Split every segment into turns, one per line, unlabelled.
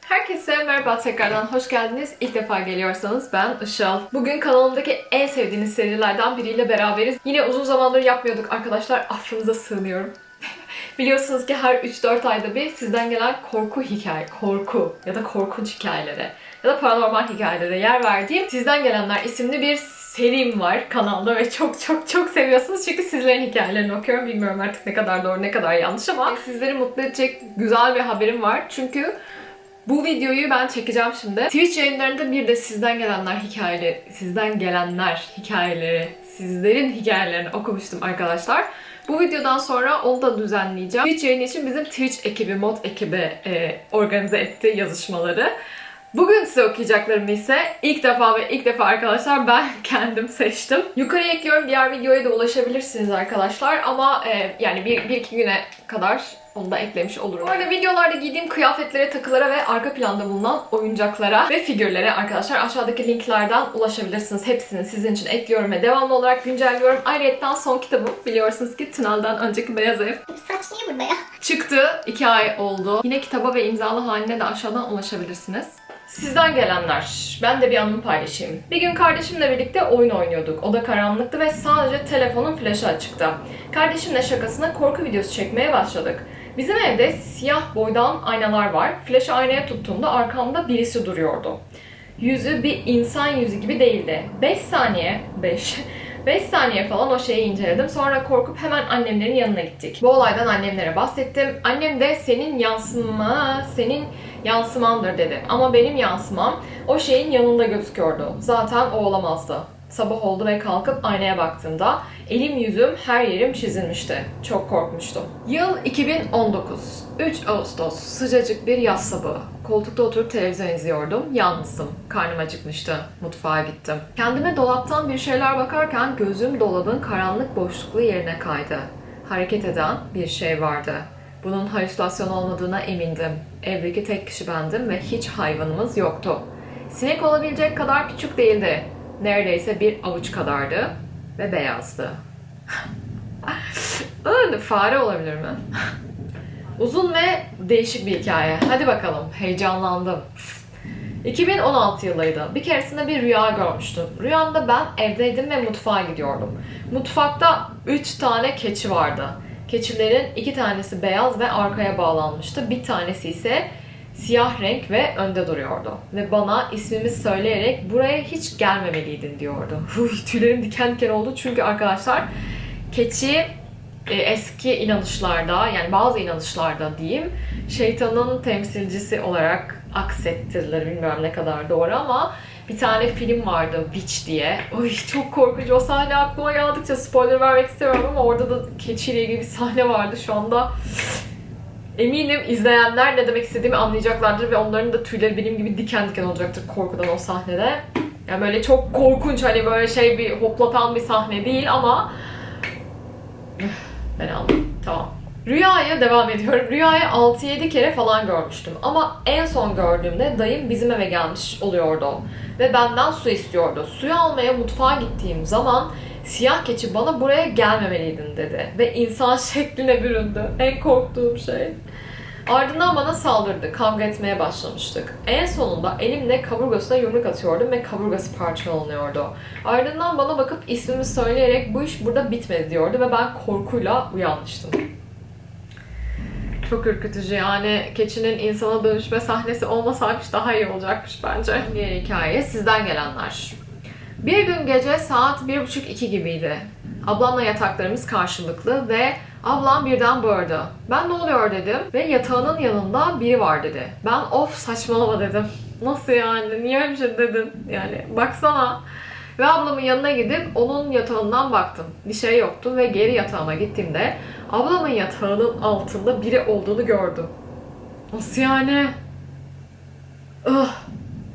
Herkese merhaba tekrardan hoş geldiniz. İlk defa geliyorsanız ben Işıl. Bugün kanalımdaki en sevdiğiniz serilerden biriyle beraberiz. Yine uzun zamandır yapmıyorduk arkadaşlar. Affınıza sığınıyorum. Biliyorsunuz ki her 3-4 ayda bir sizden gelen korku hikaye, korku ya da korkunç hikayelere ya da paranormal hikayelere yer verdiğim Sizden Gelenler isimli bir serim var kanalda ve çok çok çok seviyorsunuz çünkü sizlerin hikayelerini okuyorum. Bilmiyorum artık ne kadar doğru ne kadar yanlış ama sizleri mutlu edecek güzel bir haberim var. Çünkü bu videoyu ben çekeceğim şimdi. Twitch yayınlarında bir de sizden gelenler hikayeleri, sizden gelenler hikayeleri, sizlerin hikayelerini okumuştum arkadaşlar. Bu videodan sonra onu da düzenleyeceğim. Twitch yayını için bizim Twitch ekibi, mod ekibi e, organize etti yazışmaları. Bugün size okuyacaklarımı ise ilk defa ve ilk defa arkadaşlar ben kendim seçtim. Yukarıya ekliyorum diğer videoya da ulaşabilirsiniz arkadaşlar ama e, yani bir, bir iki güne kadar onu da eklemiş olurum. Bu arada videolarda giydiğim kıyafetlere, takılara ve arka planda bulunan oyuncaklara ve figürlere arkadaşlar aşağıdaki linklerden ulaşabilirsiniz. Hepsini sizin için ekliyorum ve devamlı olarak güncelliyorum. Ayrıca son kitabım biliyorsunuz ki Tünel'den önceki Beyaz Ev
Saç niye burada ya?
çıktı. 2 ay oldu. Yine kitaba ve imzalı haline de aşağıdan ulaşabilirsiniz. Sizden gelenler. Ben de bir anımı paylaşayım. Bir gün kardeşimle birlikte oyun oynuyorduk. Oda karanlıktı ve sadece telefonun flaşı açıktı. Kardeşimle şakasına korku videosu çekmeye başladık. Bizim evde siyah boydan aynalar var. Flaşı aynaya tuttuğumda arkamda birisi duruyordu. Yüzü bir insan yüzü gibi değildi. 5 saniye, 5 5 saniye falan o şeyi inceledim. Sonra korkup hemen annemlerin yanına gittik. Bu olaydan annemlere bahsettim. Annem de senin yansıma, senin yansımandır dedi. Ama benim yansımam o şeyin yanında gözüküyordu. Zaten o olamazdı. Sabah oldu ve kalkıp aynaya baktığımda elim yüzüm her yerim çizilmişti. Çok korkmuştum. Yıl 2019. 3 Ağustos. Sıcacık bir yaz sabahı. Koltukta oturup televizyon izliyordum. Yalnızdım. Karnım acıkmıştı. Mutfağa gittim. Kendime dolaptan bir şeyler bakarken gözüm dolabın karanlık boşluklu yerine kaydı. Hareket eden bir şey vardı. Bunun halüsinasyon olmadığına emindim. Evdeki tek kişi bendim ve hiç hayvanımız yoktu. Sinek olabilecek kadar küçük değildi. Neredeyse bir avuç kadardı ve beyazdı. Fare olabilir mi? Uzun ve değişik bir hikaye. Hadi bakalım, heyecanlandım. 2016 yılıydı. Bir keresinde bir rüya görmüştüm. Rüyamda ben evdeydim ve mutfağa gidiyordum. Mutfakta 3 tane keçi vardı. Keçilerin iki tanesi beyaz ve arkaya bağlanmıştı. Bir tanesi ise siyah renk ve önde duruyordu. Ve bana ismimi söyleyerek buraya hiç gelmemeliydin diyordu. Huy, tüylerim diken diken oldu çünkü arkadaşlar keçi e, eski inanışlarda yani bazı inanışlarda diyeyim şeytanın temsilcisi olarak aksettirilir. Bilmiyorum ne kadar doğru ama bir tane film vardı Witch diye. Oy çok korkunç. O sahne aklıma geldikçe spoiler vermek istemiyorum ama orada da keçiyle ilgili bir sahne vardı. Şu anda eminim izleyenler ne demek istediğimi anlayacaklardır ve onların da tüyleri benim gibi diken diken olacaktır korkudan o sahnede. Yani böyle çok korkunç hani böyle şey bir hoplatan bir sahne değil ama ben aldım. Tamam. Rüyaya devam ediyorum. Rüyayı 6-7 kere falan görmüştüm. Ama en son gördüğümde dayım bizim eve gelmiş oluyordu. Ve benden su istiyordu. Suyu almaya mutfağa gittiğim zaman siyah keçi bana buraya gelmemeliydin dedi. Ve insan şekline büründü. En korktuğum şey. Ardından bana saldırdı. Kavga etmeye başlamıştık. En sonunda elimle kaburgasına yumruk atıyordum ve kaburgası parçalanıyordu. Ardından bana bakıp ismimi söyleyerek bu iş burada bitmedi diyordu ve ben korkuyla uyanmıştım. Çok ürkütücü yani keçinin insana dönüşme sahnesi olmasaymış daha iyi olacakmış bence. Diğer hikaye sizden gelenler. Bir gün gece saat bir buçuk iki gibiydi. Ablamla yataklarımız karşılıklı ve ablam birden bağırdı. Ben ne oluyor dedim ve yatağının yanında biri var dedi. Ben of saçmalama dedim. Nasıl yani? Niye öyle bir şey dedin? Yani baksana. Ve ablamın yanına gidip onun yatağından baktım. Bir şey yoktu ve geri yatağıma gittiğimde ablamın yatağının altında biri olduğunu gördüm. Nasıl yani? Ah,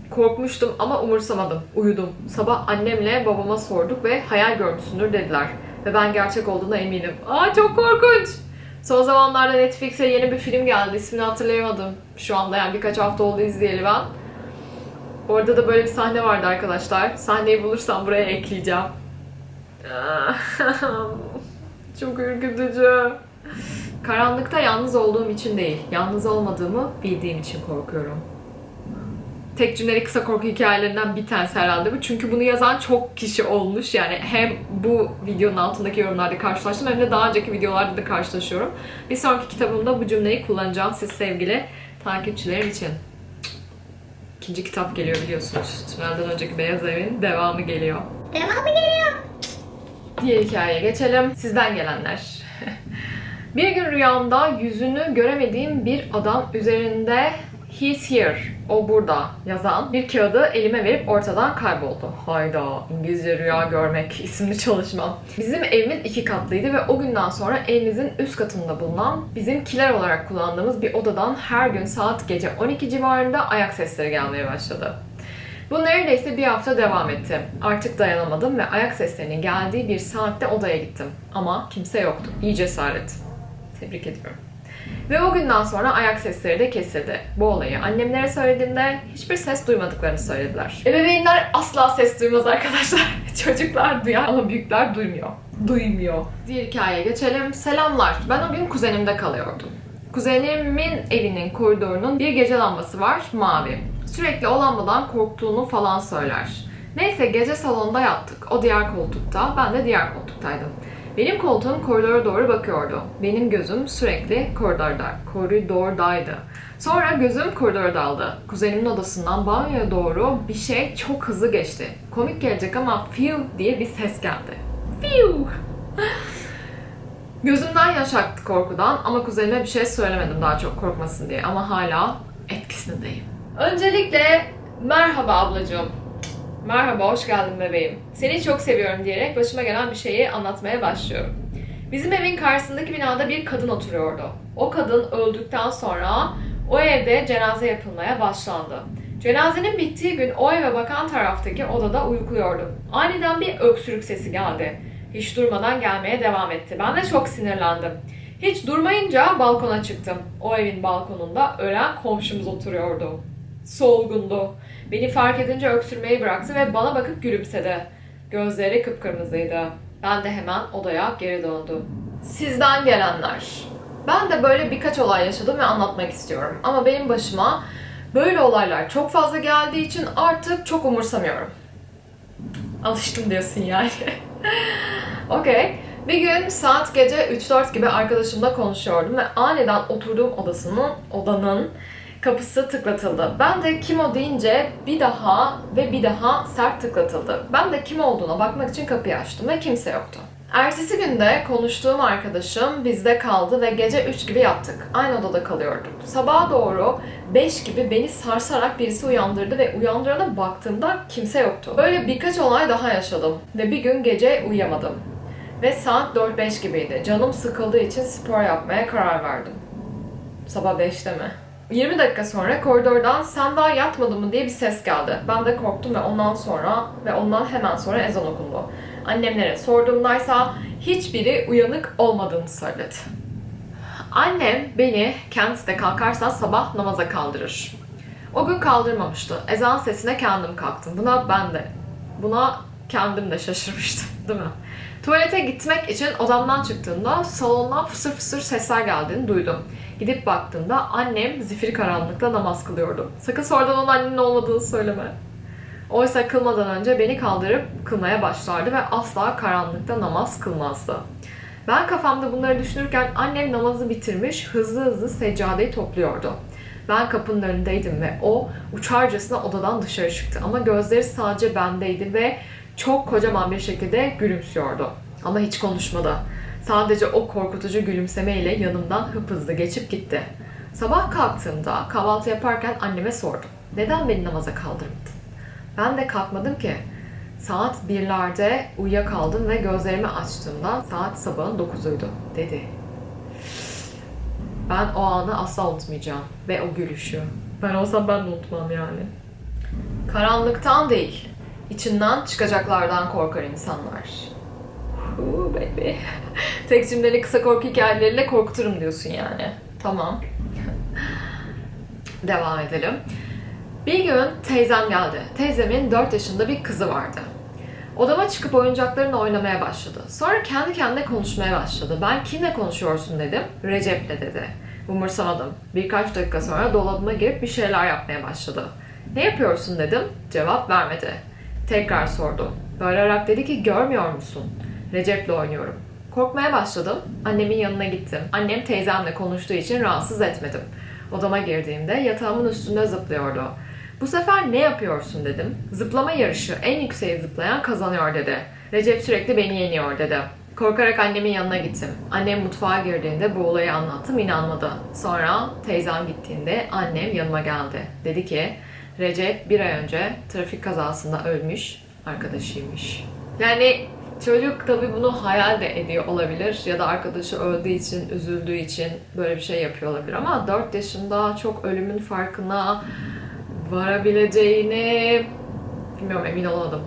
korkmuştum ama umursamadım. Uyudum. Sabah annemle babama sorduk ve hayal görmüşsündür dediler. Ve ben gerçek olduğuna eminim. Aa çok korkunç. Son zamanlarda Netflix'e yeni bir film geldi. İsmini hatırlayamadım. Şu anda yani birkaç hafta oldu izleyeli ben. Orada da böyle bir sahne vardı arkadaşlar. Sahneyi bulursam buraya ekleyeceğim. Çok ürkütücü. Karanlıkta yalnız olduğum için değil, yalnız olmadığımı bildiğim için korkuyorum. Tek cümleli kısa korku hikayelerinden bir tanesi herhalde bu. Çünkü bunu yazan çok kişi olmuş. Yani hem bu videonun altındaki yorumlarda karşılaştım hem de daha önceki videolarda da karşılaşıyorum. Bir sonraki kitabımda bu cümleyi kullanacağım siz sevgili takipçilerim için. İkinci kitap geliyor biliyorsunuz. Tünelden önceki Beyaz Evin devamı geliyor.
Devamı geliyor.
Diğer hikayeye geçelim. Sizden gelenler. bir gün rüyamda yüzünü göremediğim bir adam üzerinde He's here, o burada yazan bir kağıdı elime verip ortadan kayboldu. Hayda, İngilizce rüya görmek isimli çalışmam. Bizim evimiz iki katlıydı ve o günden sonra evimizin üst katında bulunan bizimkiler olarak kullandığımız bir odadan her gün saat gece 12 civarında ayak sesleri gelmeye başladı. Bu neredeyse bir hafta devam etti. Artık dayanamadım ve ayak seslerinin geldiği bir saatte odaya gittim. Ama kimse yoktu. İyi cesaret. Tebrik ediyorum. Ve o günden sonra ayak sesleri de kesildi. Bu olayı annemlere söylediğimde hiçbir ses duymadıklarını söylediler. Ebeveynler asla ses duymaz arkadaşlar. Çocuklar duyar ama büyükler duymuyor. Duymuyor. Diğer hikayeye geçelim. Selamlar. Ben o gün kuzenimde kalıyordum. Kuzenimin evinin koridorunun bir gece lambası var, mavi. Sürekli o lambadan korktuğunu falan söyler. Neyse gece salonda yattık. O diğer koltukta, ben de diğer koltuktaydım. Benim koltuğum koridora doğru bakıyordu. Benim gözüm sürekli koridorda, koridordaydı. Sonra gözüm koridora daldı. Kuzenimin odasından banyoya doğru bir şey çok hızlı geçti. Komik gelecek ama fiu diye bir ses geldi. Fiu! Gözümden yaş aktı korkudan ama kuzenime bir şey söylemedim daha çok korkmasın diye ama hala etkisindeyim. Öncelikle merhaba ablacığım. Merhaba, hoş geldin bebeğim. Seni çok seviyorum diyerek başıma gelen bir şeyi anlatmaya başlıyorum. Bizim evin karşısındaki binada bir kadın oturuyordu. O kadın öldükten sonra o evde cenaze yapılmaya başlandı. Cenazenin bittiği gün o eve bakan taraftaki odada uyukluyordum. Aniden bir öksürük sesi geldi. Hiç durmadan gelmeye devam etti. Ben de çok sinirlendim. Hiç durmayınca balkona çıktım. O evin balkonunda ölen komşumuz oturuyordu. Solgundu. Beni fark edince öksürmeyi bıraktı ve bana bakıp gülümsedi. Gözleri kıpkırmızıydı. Ben de hemen odaya geri döndüm. Sizden gelenler. Ben de böyle birkaç olay yaşadım ve anlatmak istiyorum. Ama benim başıma böyle olaylar çok fazla geldiği için artık çok umursamıyorum. Alıştım diyorsun yani. Okey. Bir gün saat gece 3-4 gibi arkadaşımla konuşuyordum ve aniden oturduğum odasının, odanın kapısı tıklatıldı. Ben de kim o deyince bir daha ve bir daha sert tıklatıldı. Ben de kim olduğuna bakmak için kapıyı açtım ve kimse yoktu. Ertesi günde konuştuğum arkadaşım bizde kaldı ve gece 3 gibi yattık. Aynı odada kalıyorduk. Sabaha doğru 5 gibi beni sarsarak birisi uyandırdı ve uyandırana baktığımda kimse yoktu. Böyle birkaç olay daha yaşadım ve bir gün gece uyuyamadım. Ve saat 4-5 gibiydi. Canım sıkıldığı için spor yapmaya karar verdim. Sabah 5'te mi? 20 dakika sonra koridordan sen daha yatmadın mı diye bir ses geldi. Ben de korktum ve ondan sonra ve ondan hemen sonra ezan okundu. Annemlere sorduğumdaysa hiçbiri uyanık olmadığını söyledi. Annem beni kendisi de kalkarsa sabah namaza kaldırır. O gün kaldırmamıştı. Ezan sesine kendim kalktım. Buna ben de. Buna kendim de şaşırmıştım değil mi? Tuvalete gitmek için odamdan çıktığımda salondan fısır fısır sesler geldiğini duydum. Gidip baktığımda annem zifiri karanlıkta namaz kılıyordu. Sakın sonradan onun annenin olmadığını söyleme. Oysa kılmadan önce beni kaldırıp kılmaya başlardı ve asla karanlıkta namaz kılmazdı. Ben kafamda bunları düşünürken annem namazı bitirmiş hızlı hızlı seccadeyi topluyordu. Ben kapının önündeydim ve o uçarcasına odadan dışarı çıktı ama gözleri sadece bendeydi ve çok kocaman bir şekilde gülümsüyordu. Ama hiç konuşmadı. Sadece o korkutucu gülümsemeyle yanımdan hıphızlı geçip gitti. Sabah kalktığımda kahvaltı yaparken anneme sordum. Neden beni namaza kaldırmadın? Ben de kalkmadım ki. Saat birlerde uyuyakaldım ve gözlerimi açtığımda saat sabahın 9'uydu dedi. Ben o anı asla unutmayacağım. Ve o gülüşü. Ben olsam ben de unutmam yani. Karanlıktan değil, içinden çıkacaklardan korkar insanlar. Ooh, baby. Tek cümleli kısa korku hikayeleriyle korkuturum diyorsun yani. Tamam. Devam edelim. Bir gün teyzem geldi. Teyzemin 4 yaşında bir kızı vardı. Odama çıkıp oyuncaklarını oynamaya başladı. Sonra kendi kendine konuşmaya başladı. Ben kimle konuşuyorsun dedim. Recep'le dedi. Umursamadım. Birkaç dakika sonra dolabıma girip bir şeyler yapmaya başladı. Ne yapıyorsun dedim. Cevap vermedi. Tekrar sordu. Bağırarak dedi ki görmüyor musun? Recep'le oynuyorum. Korkmaya başladım. Annemin yanına gittim. Annem teyzemle konuştuğu için rahatsız etmedim. Odama girdiğimde yatağımın üstünde zıplıyordu. Bu sefer ne yapıyorsun dedim. Zıplama yarışı en yükseğe zıplayan kazanıyor dedi. Recep sürekli beni yeniyor dedi. Korkarak annemin yanına gittim. Annem mutfağa girdiğinde bu olayı anlattım inanmadı. Sonra teyzem gittiğinde annem yanıma geldi. Dedi ki Recep bir ay önce trafik kazasında ölmüş arkadaşıymış. Yani çocuk tabii bunu hayal de ediyor olabilir ya da arkadaşı öldüğü için, üzüldüğü için böyle bir şey yapıyor olabilir ama 4 yaşında çok ölümün farkına varabileceğini bilmiyorum emin olamadım.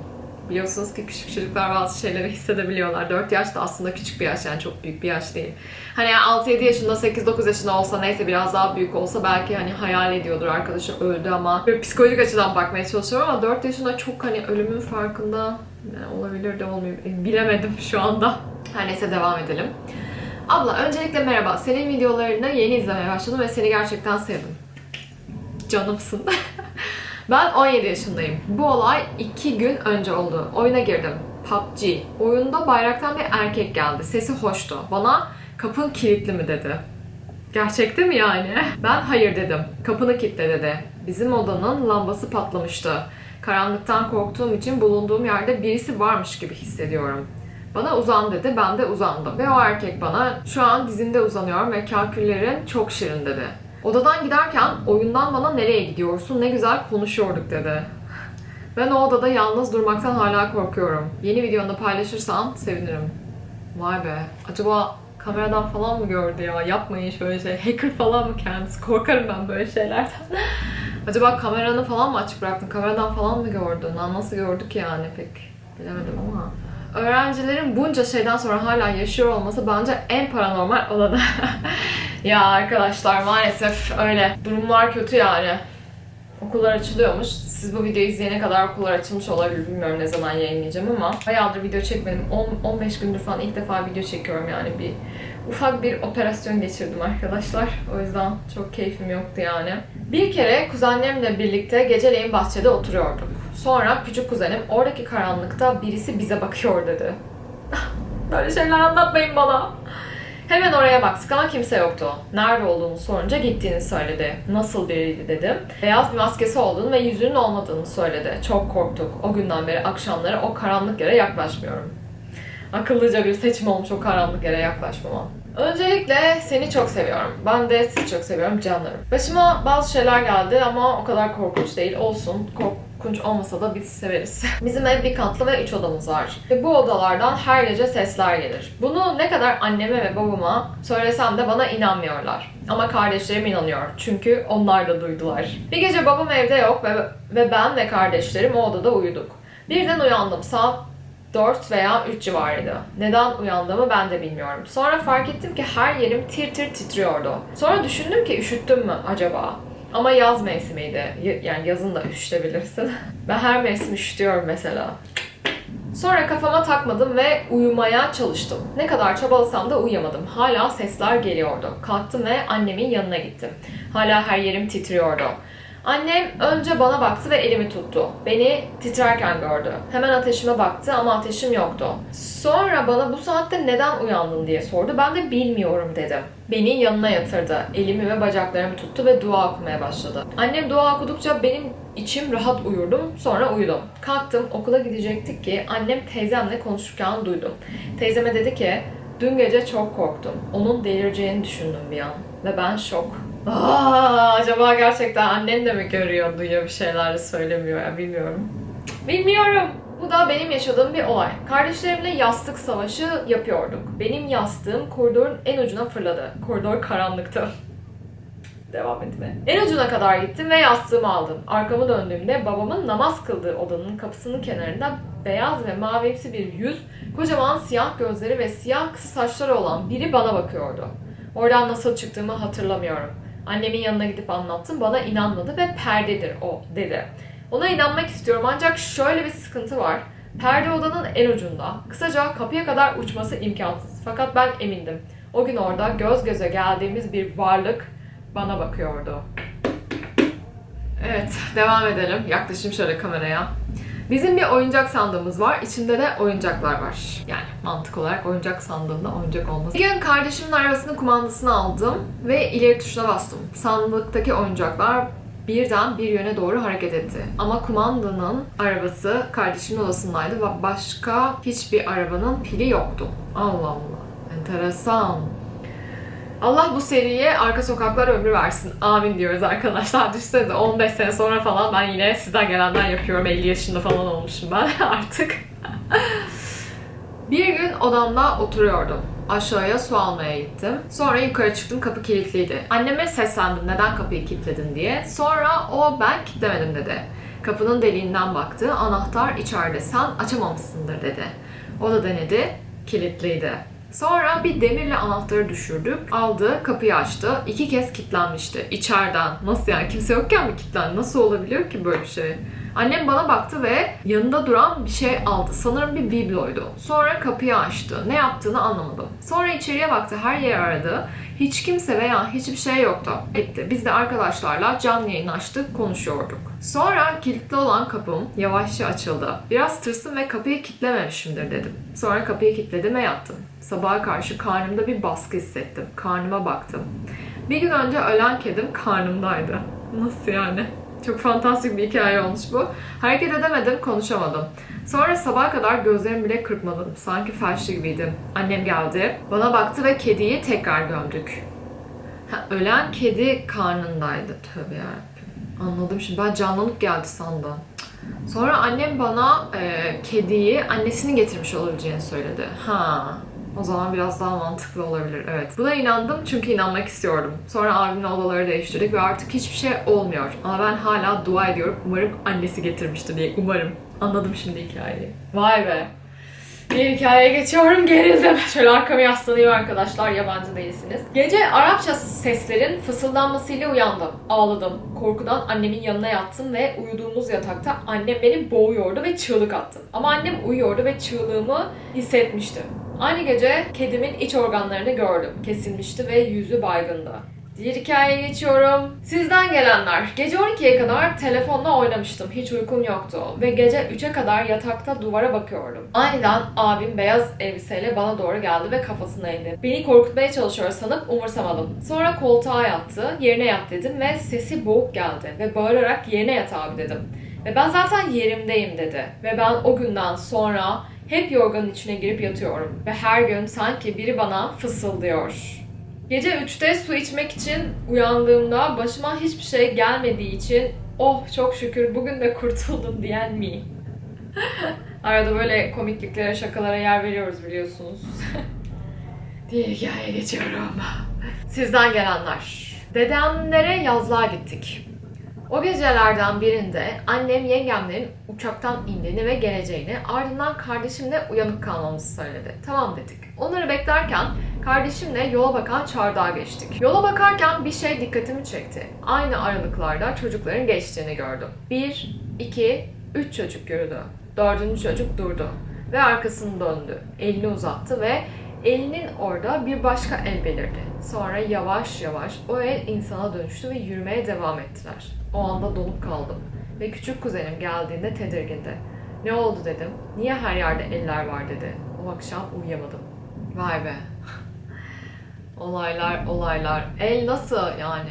Biliyorsunuz ki küçük çocuklar bazı şeyleri hissedebiliyorlar. 4 yaş da aslında küçük bir yaş yani çok büyük bir yaş değil. Hani 6-7 yaşında, 8-9 yaşında olsa neyse biraz daha büyük olsa belki hani hayal ediyordur arkadaşı öldü ama böyle psikolojik açıdan bakmaya çalışıyorum ama 4 yaşında çok hani ölümün farkında olabilir de olmayabilir. Bilemedim şu anda. Her neyse devam edelim. Abla öncelikle merhaba. Senin videolarını yeni izlemeye başladım ve seni gerçekten sevdim. Canımsın. ben 17 yaşındayım. Bu olay 2 gün önce oldu. Oyuna girdim. PUBG. Oyunda bayraktan bir erkek geldi. Sesi hoştu. Bana kapın kilitli mi dedi. Gerçekte mi yani? Ben hayır dedim. Kapını kilitle dedi. Bizim odanın lambası patlamıştı. Karanlıktan korktuğum için bulunduğum yerde birisi varmış gibi hissediyorum. Bana uzan dedi, ben de uzandım. Ve o erkek bana şu an dizinde uzanıyorum ve kalküllerin çok şirin dedi. Odadan giderken oyundan bana nereye gidiyorsun ne güzel konuşuyorduk dedi. Ben o odada yalnız durmaktan hala korkuyorum. Yeni videonu paylaşırsan sevinirim. Vay be. Acaba kameradan falan mı gördü ya? Yapmayın şöyle şey. Hacker falan mı kendisi? Korkarım ben böyle şeylerden. Acaba kameranı falan mı açık bıraktın? Kameradan falan mı gördün? Nasıl gördük yani pek bilemedim ama. Öğrencilerin bunca şeyden sonra hala yaşıyor olması bence en paranormal olanı. ya arkadaşlar maalesef öyle. Durumlar kötü yani. Okullar açılıyormuş. Siz bu videoyu izleyene kadar okullar açılmış olabilir. Bilmiyorum ne zaman yayınlayacağım ama bayağıdır video çekmedim. 10 15 gündür falan ilk defa video çekiyorum yani bir ufak bir operasyon geçirdim arkadaşlar. O yüzden çok keyfim yoktu yani. Bir kere kuzenlerimle birlikte geceleyin bahçede oturuyorduk. Sonra küçük kuzenim oradaki karanlıkta birisi bize bakıyor dedi. Böyle şeyler anlatmayın bana. Hemen oraya baktık ama kimse yoktu. Nerede olduğunu sorunca gittiğini söyledi. Nasıl biriydi dedim. Beyaz bir maskesi olduğunu ve yüzünün olmadığını söyledi. Çok korktuk. O günden beri akşamları o karanlık yere yaklaşmıyorum. Akıllıca bir seçim olmuş o karanlık yere yaklaşmama. Öncelikle seni çok seviyorum. Ben de sizi çok seviyorum canlarım. Başıma bazı şeyler geldi ama o kadar korkunç değil. Olsun. Korkunç olmasa da biz severiz. Bizim ev bir katlı ve üç odamız var. Ve bu odalardan her gece sesler gelir. Bunu ne kadar anneme ve babama söylesem de bana inanmıyorlar. Ama kardeşlerim inanıyor. Çünkü onlar da duydular. Bir gece babam evde yok ve, ve ben ve kardeşlerim o odada uyuduk. Birden uyandım. Saat 4 veya 3 civarıydı. Neden uyandığımı ben de bilmiyorum. Sonra fark ettim ki her yerim tir tir titriyordu. Sonra düşündüm ki üşüttüm mü acaba? Ama yaz mevsimiydi. Yani yazın da üşütebilirsin. ben her mevsim üşütüyorum mesela. Sonra kafama takmadım ve uyumaya çalıştım. Ne kadar çabalasam da uyuyamadım. Hala sesler geliyordu. Kalktım ve annemin yanına gittim. Hala her yerim titriyordu. Annem önce bana baktı ve elimi tuttu. Beni titrerken gördü. Hemen ateşime baktı ama ateşim yoktu. Sonra bana bu saatte neden uyandın diye sordu. Ben de bilmiyorum dedim. Beni yanına yatırdı. Elimi ve bacaklarımı tuttu ve dua okumaya başladı. Annem dua okudukça benim içim rahat uyurdum. Sonra uyudum. Kalktım okula gidecektik ki annem teyzemle konuşurken duydum. Teyzeme dedi ki dün gece çok korktum. Onun delireceğini düşündüm bir an. Ve ben şok. Aa, acaba gerçekten annen de mi görüyor, duyuyor bir şeyler söylemiyor ya bilmiyorum. Bilmiyorum. Bu da benim yaşadığım bir olay. Kardeşlerimle yastık savaşı yapıyorduk. Benim yastığım koridorun en ucuna fırladı. Koridor karanlıktı. Devam etme. En ucuna kadar gittim ve yastığımı aldım. Arkamı döndüğümde babamın namaz kıldığı odanın kapısının kenarında beyaz ve mavimsi bir yüz, kocaman siyah gözleri ve siyah kısa saçları olan biri bana bakıyordu. Oradan nasıl çıktığımı hatırlamıyorum. Annemin yanına gidip anlattım. Bana inanmadı ve perdedir o dedi. Ona inanmak istiyorum ancak şöyle bir sıkıntı var. Perde odanın en ucunda. Kısaca kapıya kadar uçması imkansız. Fakat ben emindim. O gün orada göz göze geldiğimiz bir varlık bana bakıyordu. Evet, devam edelim. Yaklaşayım şöyle kameraya. Bizim bir oyuncak sandığımız var. İçinde de oyuncaklar var. Yani mantık olarak oyuncak sandığında oyuncak olması. Bir gün kardeşimin arabasının kumandasını aldım ve ileri tuşuna bastım. Sandıktaki oyuncaklar birden bir yöne doğru hareket etti. Ama kumandanın arabası kardeşimin odasındaydı ve başka hiçbir arabanın pili yoktu. Allah Allah. Enteresan. Allah bu seriye arka sokaklar ömrü versin. Amin diyoruz arkadaşlar. Düşünsenize 15 sene sonra falan ben yine sizden gelenden yapıyorum. 50 yaşında falan olmuşum ben artık. bir gün odamda oturuyordum. Aşağıya su almaya gittim. Sonra yukarı çıktım kapı kilitliydi. Anneme seslendim neden kapıyı kilitledin diye. Sonra o ben kilitlemedim dedi. Kapının deliğinden baktı. Anahtar içeride sen açamamışsındır dedi. O da denedi. Kilitliydi. Sonra bir demirle anahtarı düşürdük. Aldı, kapıyı açtı. İki kez kilitlenmişti içeriden. Nasıl yani? Kimse yokken mi kilitlendi? Nasıl olabiliyor ki böyle bir şey? Annem bana baktı ve yanında duran bir şey aldı. Sanırım bir bibloydu. Sonra kapıyı açtı. Ne yaptığını anlamadım. Sonra içeriye baktı, her yer aradı. Hiç kimse veya hiçbir şey yoktu. Etti. Biz de arkadaşlarla canlı yayın açtık, konuşuyorduk. Sonra kilitli olan kapım yavaşça açıldı. Biraz tırsım ve kapıyı kilitlememişimdir dedim. Sonra kapıyı kilitledim ve yattım. Sabaha karşı karnımda bir baskı hissettim. Karnıma baktım. Bir gün önce ölen kedim karnımdaydı. Nasıl yani? Çok fantastik bir hikaye olmuş bu. Hareket edemedim, konuşamadım. Sonra sabaha kadar gözlerimi bile kırpmadım. Sanki felçli gibiydim. Annem geldi, bana baktı ve kediyi tekrar gömdük. Ha, ölen kedi karnındaydı. Tövbe yarabbim. Anladım şimdi. Ben canlanıp geldi sandım. Sonra annem bana e, kediyi annesinin getirmiş olabileceğini söyledi. Ha, o zaman biraz daha mantıklı olabilir. Evet. Buna inandım çünkü inanmak istiyordum. Sonra abimle odaları değiştirdik ve artık hiçbir şey olmuyor. Ama ben hala dua ediyorum. Umarım annesi getirmiştir diye. Umarım. Anladım şimdi hikayeyi. Vay be. Bir hikayeye geçiyorum gerildim. Şöyle arkama yaslanayım arkadaşlar yabancı değilsiniz. Gece Arapça seslerin fısıldanmasıyla uyandım. Ağladım. Korkudan annemin yanına yattım ve uyuduğumuz yatakta annem beni boğuyordu ve çığlık attım. Ama annem uyuyordu ve çığlığımı hissetmişti. Aynı gece kedimin iç organlarını gördüm. Kesilmişti ve yüzü baygındı. Diğer hikayeye geçiyorum. Sizden gelenler. Gece 12'ye kadar telefonla oynamıştım. Hiç uykum yoktu. Ve gece 3'e kadar yatakta duvara bakıyordum. Aniden abim beyaz elbiseyle bana doğru geldi ve kafasını eğdi. Beni korkutmaya çalışıyor sanıp umursamadım. Sonra koltuğa yattı. Yerine yat dedim ve sesi boğuk geldi. Ve bağırarak yerine yat abi dedim. Ve ben zaten yerimdeyim dedi. Ve ben o günden sonra hep yorganın içine girip yatıyorum. Ve her gün sanki biri bana fısıldıyor. Gece 3'te su içmek için uyandığımda başıma hiçbir şey gelmediği için oh çok şükür bugün de kurtuldum diyen mi? Arada böyle komikliklere, şakalara yer veriyoruz biliyorsunuz. Diğer hikayeye geçiyorum. Sizden gelenler. Dedemlere yazlığa gittik. O gecelerden birinde annem yengemlerin uçaktan indiğini ve geleceğini ardından kardeşimle uyanık kalmamızı söyledi. Tamam dedik. Onları beklerken kardeşimle yola bakan çardağa geçtik. Yola bakarken bir şey dikkatimi çekti. Aynı aralıklarda çocukların geçtiğini gördüm. Bir, iki, üç çocuk yürüdü. Dördüncü çocuk durdu ve arkasını döndü. Elini uzattı ve elinin orada bir başka el belirdi. Sonra yavaş yavaş o el insana dönüştü ve yürümeye devam ettiler. O anda donup kaldım. Ve küçük kuzenim geldiğinde tedirgindi. Ne oldu dedim. Niye her yerde eller var dedi. O akşam uyuyamadım. Vay be. olaylar olaylar. El nasıl yani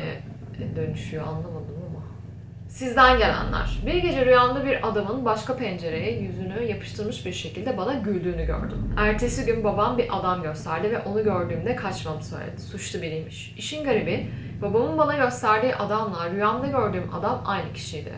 dönüşüyor anlamadım ama. Sizden gelenler. Bir gece rüyamda bir adamın başka pencereye yüzünü yapıştırmış bir şekilde bana güldüğünü gördüm. Ertesi gün babam bir adam gösterdi ve onu gördüğümde kaçmamı söyledi. Suçlu biriymiş. İşin garibi babamın bana gösterdiği adamla rüyamda gördüğüm adam aynı kişiydi.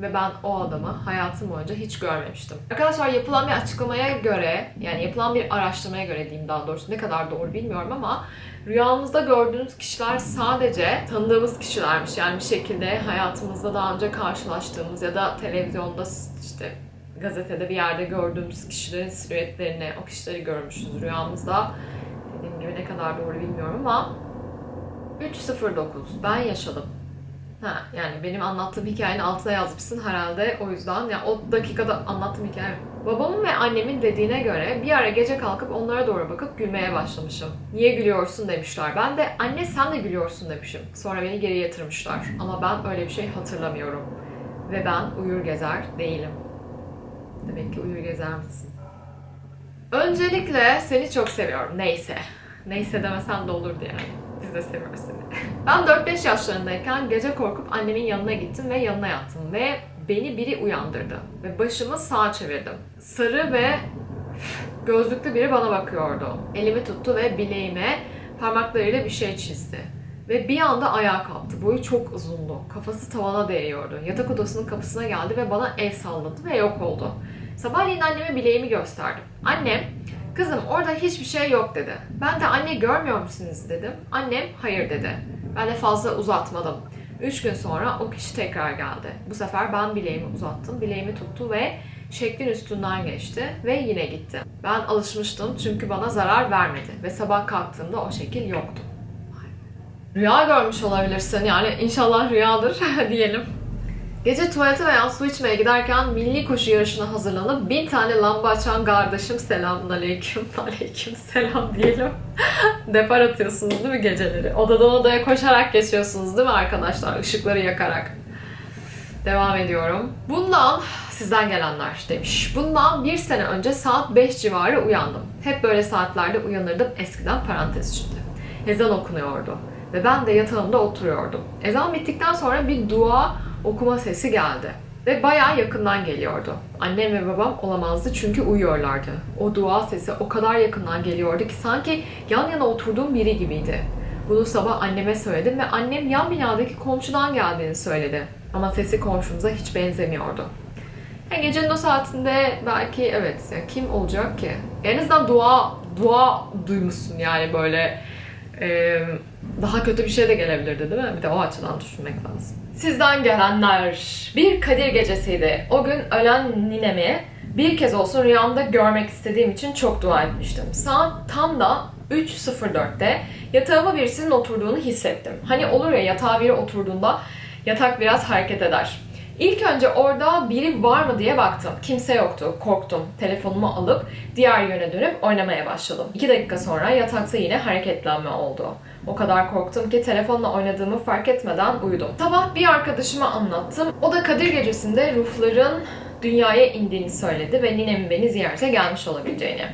Ve ben o adamı hayatım boyunca hiç görmemiştim. Arkadaşlar yapılan bir açıklamaya göre, yani yapılan bir araştırmaya göre diyeyim daha doğrusu ne kadar doğru bilmiyorum ama rüyamızda gördüğünüz kişiler sadece tanıdığımız kişilermiş. Yani bir şekilde hayatımızda daha önce karşılaştığımız ya da televizyonda işte gazetede bir yerde gördüğümüz kişilerin silüetlerini, o kişileri görmüşüz rüyamızda. Dediğim gibi ne kadar doğru bilmiyorum ama 309. Ben yaşadım. Ha, yani benim anlattığım hikayenin altına yazmışsın herhalde o yüzden. Ya o dakikada anlattığım hikaye. Babamın ve annemin dediğine göre bir ara gece kalkıp onlara doğru bakıp gülmeye başlamışım. Niye gülüyorsun demişler. Ben de anne sen de gülüyorsun demişim. Sonra beni geri yatırmışlar. Ama ben öyle bir şey hatırlamıyorum. Ve ben uyur gezer değilim. Demek ki uyur gezer misin? Öncelikle seni çok seviyorum. Neyse. Neyse demesen de olurdu yani. Biz de seviyoruz seni. Ben 4-5 yaşlarındayken gece korkup annemin yanına gittim ve yanına yattım ve beni biri uyandırdı ve başımı sağa çevirdim. Sarı ve gözlüklü biri bana bakıyordu. Elimi tuttu ve bileğime parmaklarıyla bir şey çizdi. Ve bir anda ayağa kalktı. Boyu çok uzundu. Kafası tavana değiyordu. Yatak odasının kapısına geldi ve bana el salladı ve yok oldu. Sabahleyin anneme bileğimi gösterdim. Annem, kızım orada hiçbir şey yok dedi. Ben de anne görmüyor musunuz dedim. Annem hayır dedi. Ben de fazla uzatmadım. Üç gün sonra o kişi tekrar geldi. Bu sefer ben bileğimi uzattım. Bileğimi tuttu ve şeklin üstünden geçti ve yine gitti. Ben alışmıştım çünkü bana zarar vermedi ve sabah kalktığımda o şekil yoktu. Rüya görmüş olabilirsin yani inşallah rüyadır diyelim. Gece tuvalete veya su içmeye giderken milli koşu yarışına hazırlanıp bin tane lamba açan kardeşim selamun aleyküm aleyküm selam diyelim. Depar atıyorsunuz değil mi geceleri? Odadan odaya koşarak geçiyorsunuz değil mi arkadaşlar? Işıkları yakarak. Devam ediyorum. Bundan sizden gelenler demiş. Bundan bir sene önce saat 5 civarı uyandım. Hep böyle saatlerde uyanırdım eskiden parantez içinde. Ezan okunuyordu. Ve ben de yatağımda oturuyordum. Ezan bittikten sonra bir dua okuma sesi geldi. Ve bayağı yakından geliyordu. Annem ve babam olamazdı çünkü uyuyorlardı. O dua sesi o kadar yakından geliyordu ki sanki yan yana oturduğum biri gibiydi. Bunu sabah anneme söyledim ve annem yan binadaki komşudan geldiğini söyledi. Ama sesi komşumuza hiç benzemiyordu. Yani gecenin o saatinde belki evet ya kim olacak ki? En azından dua dua duymuşsun yani böyle e, daha kötü bir şey de gelebilirdi değil mi? Bir de o açıdan düşünmek lazım. Sizden gelenler. Bir Kadir gecesiydi. O gün ölen ninemi bir kez olsun rüyamda görmek istediğim için çok dua etmiştim. Saat tam da 3.04'te yatağıma birisinin oturduğunu hissettim. Hani olur ya yatağa biri oturduğunda yatak biraz hareket eder. İlk önce orada biri var mı diye baktım. Kimse yoktu. Korktum. Telefonumu alıp diğer yöne dönüp oynamaya başladım. İki dakika sonra yatakta yine hareketlenme oldu. O kadar korktum ki telefonla oynadığımı fark etmeden uyudum. Sabah bir arkadaşıma anlattım. O da Kadir gecesinde ruhların dünyaya indiğini söyledi ve ninemin beni ziyarete gelmiş olabileceğini.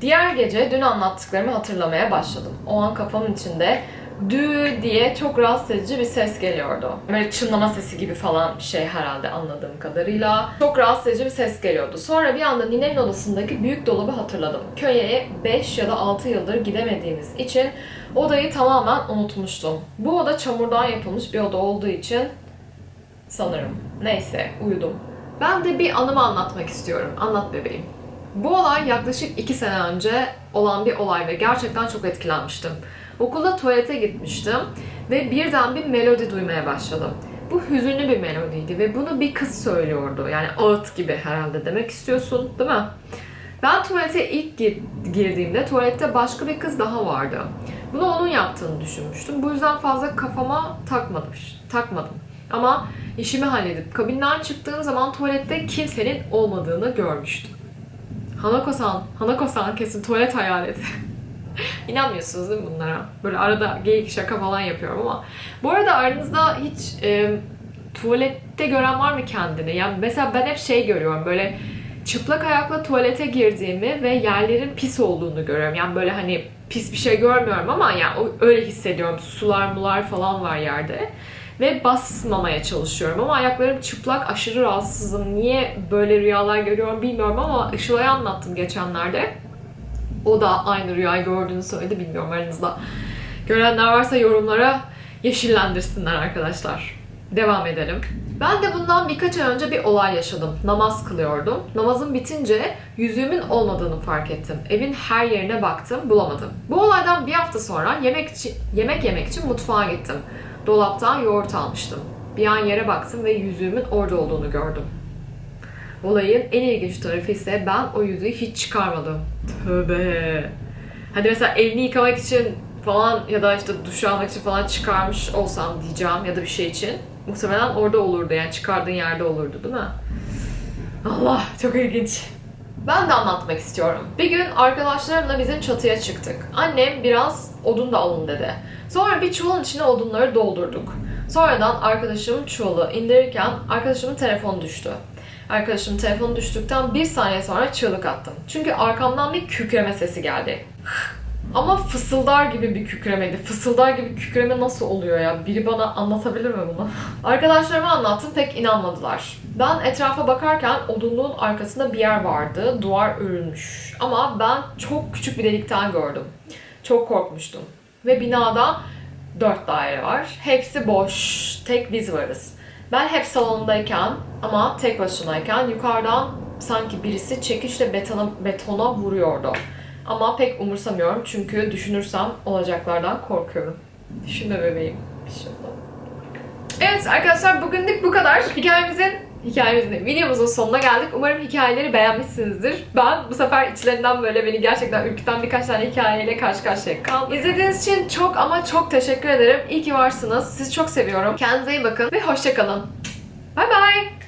Diğer gece dün anlattıklarımı hatırlamaya başladım. O an kafamın içinde dü diye çok rahatsız edici bir ses geliyordu. Böyle çınlama sesi gibi falan bir şey herhalde anladığım kadarıyla. Çok rahatsız edici bir ses geliyordu. Sonra bir anda ninemin odasındaki büyük dolabı hatırladım. Köye 5 ya da 6 yıldır gidemediğimiz için odayı tamamen unutmuştum. Bu oda çamurdan yapılmış bir oda olduğu için sanırım. Neyse uyudum. Ben de bir anımı anlatmak istiyorum. Anlat bebeğim. Bu olay yaklaşık 2 sene önce olan bir olay ve gerçekten çok etkilenmiştim. Okulda tuvalete gitmiştim ve birden bir melodi duymaya başladım. Bu hüzünlü bir melodiydi ve bunu bir kız söylüyordu. Yani ağıt gibi herhalde demek istiyorsun değil mi? Ben tuvalete ilk gir- girdiğimde tuvalette başka bir kız daha vardı. Bunu onun yaptığını düşünmüştüm. Bu yüzden fazla kafama takmadım. takmadım. Ama işimi halledip kabinden çıktığım zaman tuvalette kimsenin olmadığını görmüştüm. Hanako-san, Hanako-san kesin tuvalet hayaleti. İnanmıyorsunuz değil mi bunlara? Böyle arada geyik şaka falan yapıyorum ama. Bu arada aranızda hiç e, tuvalette gören var mı kendini? Yani mesela ben hep şey görüyorum böyle çıplak ayakla tuvalete girdiğimi ve yerlerin pis olduğunu görüyorum. Yani böyle hani pis bir şey görmüyorum ama yani öyle hissediyorum. Sular mular falan var yerde. Ve basmamaya çalışıyorum ama ayaklarım çıplak aşırı rahatsızım. Niye böyle rüyalar görüyorum bilmiyorum ama Işıl'a anlattım geçenlerde. O da aynı rüyayı gördüğünü söyledi bilmiyorum aranızda. Görenler varsa yorumlara yeşillendirsinler arkadaşlar. Devam edelim. Ben de bundan birkaç ay önce bir olay yaşadım. Namaz kılıyordum. Namazım bitince yüzüğümün olmadığını fark ettim. Evin her yerine baktım, bulamadım. Bu olaydan bir hafta sonra yemek yemek yemek için mutfağa gittim. Dolaptan yoğurt almıştım. Bir an yere baktım ve yüzüğümün orada olduğunu gördüm. Olayın en ilginç tarafı ise ben o yüzüğü hiç çıkarmadım. Tövbe. Hadi mesela elini yıkamak için falan ya da işte duş almak için falan çıkarmış olsam diyeceğim ya da bir şey için. Muhtemelen orada olurdu yani çıkardığın yerde olurdu değil mi? Allah çok ilginç. Ben de anlatmak istiyorum. Bir gün arkadaşlarımla bizim çatıya çıktık. Annem biraz odun da alın dedi. Sonra bir çuvalın içine odunları doldurduk. Sonradan arkadaşımın çuvalı indirirken arkadaşımın telefonu düştü. Arkadaşımın telefonu düştükten bir saniye sonra çığlık attım. Çünkü arkamdan bir kükreme sesi geldi. Ama fısıldar gibi bir kükremeydi. Fısıldar gibi kükreme nasıl oluyor ya? Biri bana anlatabilir mi bunu? Arkadaşlarıma anlattım pek inanmadılar. Ben etrafa bakarken odunluğun arkasında bir yer vardı. Duvar örülmüş. Ama ben çok küçük bir delikten gördüm. Çok korkmuştum. Ve binada dört daire var. Hepsi boş. Tek biz varız. Ben hep salondayken ama tek başınayken yukarıdan sanki birisi çekiçle betona, betona vuruyordu. Ama pek umursamıyorum çünkü düşünürsem olacaklardan korkuyorum. Düşünme bebeğim. Bir. Evet arkadaşlar bugünlük bu kadar. Hikayemizin hikayemizin videomuzun sonuna geldik. Umarım hikayeleri beğenmişsinizdir. Ben bu sefer içlerinden böyle beni gerçekten ürküten birkaç tane hikayeyle karşı karşıya kaldım. İzlediğiniz için çok ama çok teşekkür ederim. İyi ki varsınız. Sizi çok seviyorum. Kendinize iyi bakın ve hoşçakalın. Bay bay.